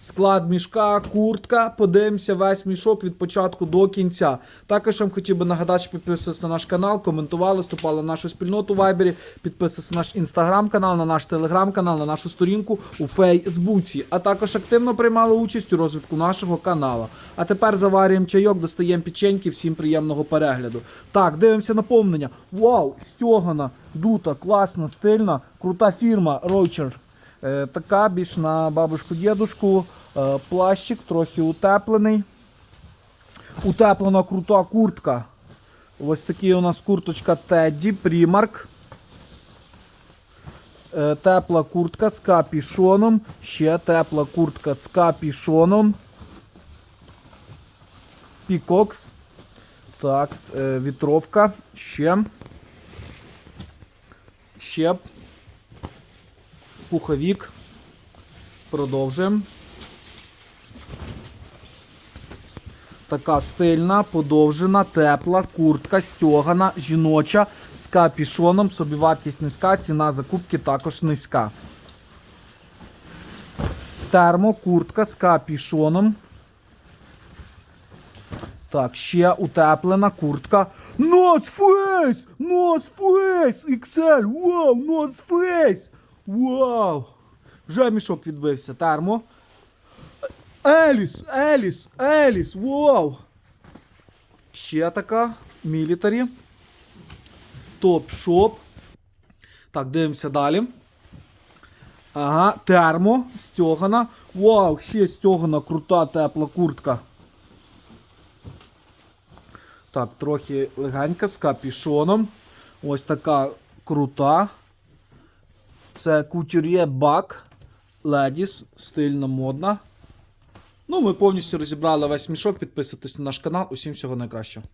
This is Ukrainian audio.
Склад мішка, куртка. Подивимося весь мішок від початку до кінця. Також я вам хотів би нагадати, що підписувалися на наш канал, коментували, вступали в нашу спільноту в Вайбері, підписувалися на наш інстаграм-канал, на наш телеграм-канал, на нашу сторінку у Фейсбуці. А також активно приймали участь у розвитку нашого каналу. А тепер заварюємо чайок, достаємо печеньки, всім приємного перегляду. Так, дивимося наповнення. Вау, стьогана, дута, класна, стильна, крута фірма Rocher. Е, така більш на бабушку дідушку е, плащик трохи утеплений. Утеплена крута куртка. Ось такий у нас курточка Тедді, Primark. Е, тепла куртка з капішоном. Ще тепла куртка з капішоном. Пікокс. Так, вітровка. Ще. Ще пуховік. Продовжуємо. Така стильна, подовжена, тепла, куртка, стьогана, жіноча з капішоном. Собівартість низька, ціна закупки також низька. Термокуртка з капішоном. Так, ще утеплена куртка. Nose Face! XL! Вау! Face! Вау! Вже мішок відбився. Термо. Еліс! Еліс! Еліс! Вау! Ще така. Мілітарі. Топ-шоп. Так, дивимося далі. Ага, термо, стьогана. Вау, ще стьогана, крута тепла куртка. Так, трохи легенька з капішоном. Ось така крута. Це кутюр'є бак. Ледіс, стильно модна. Ну, ми повністю розібрали весь мішок. Підписуйтесь на наш канал. Усім всього найкращого.